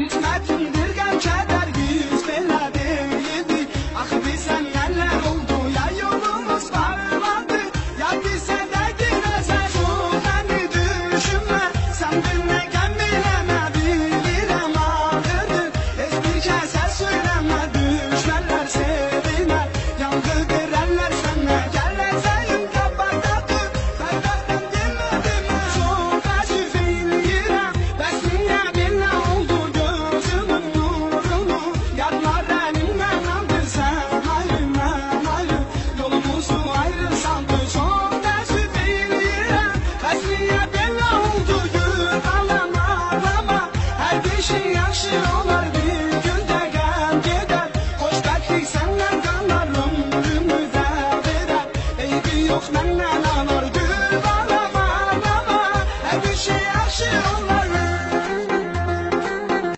Düzmez midir gamçada Yaşın olar bir günde gel gider. Hoş belki senden kanar verer Eybi yok nenne lanar gül bana Her şey aşık